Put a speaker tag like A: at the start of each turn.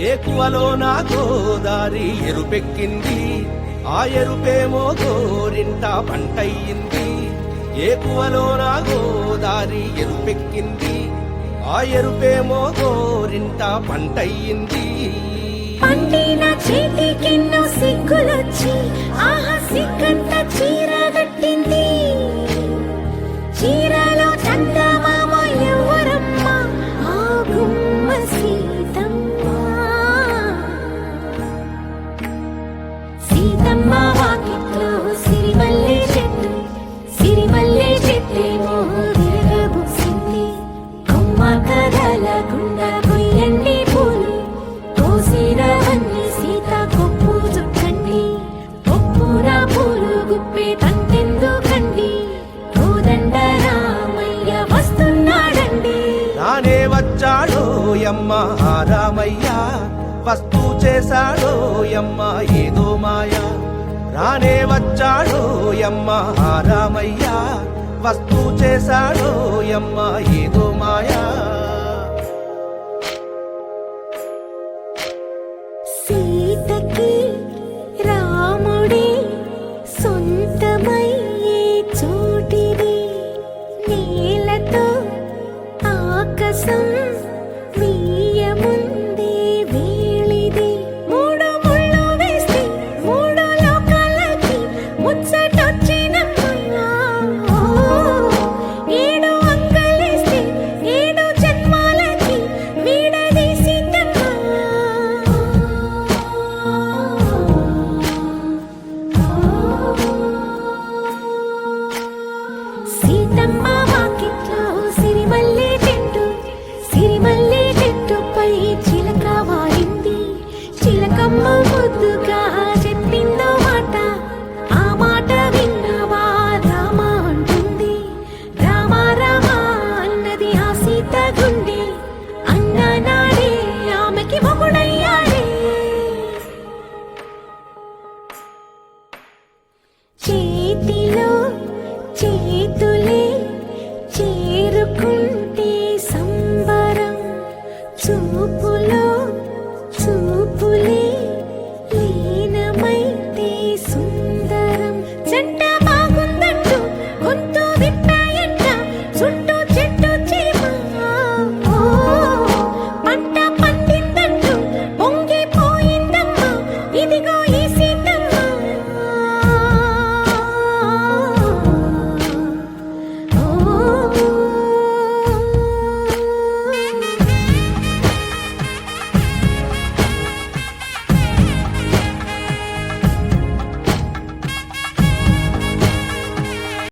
A: ఏకువలో నా గోదారి ఎరుపెక్కింది. ఆ ఎరుపేమో గోరింట పంటయ్యింది. ఏకువలో నా గోదారి ఎరుపెక్కింది. ఆ ఎరుపేమో గోరింట పంటయ్యింది.
B: పండిన కొమ్మ కదలకుండా కొయ్యండి పూలు కోసిరవన్నీ సీత కొప్పు చుట్టండి కొప్పున పూలు గుప్పే తంతెందుకండి కోదండ రామయ్య వస్తున్నాడండి
A: రానే వచ్చాడో యమ్మ రామయ్య. వస్తూ చేశాడో యమ్మ ఏదో మాయా. రానే వచ్చాడో యమ్మ రామయ్య. వస్తూ చేశాడో యమ్మ ఏదో 等 సిరిమల్లి చెట్టుపై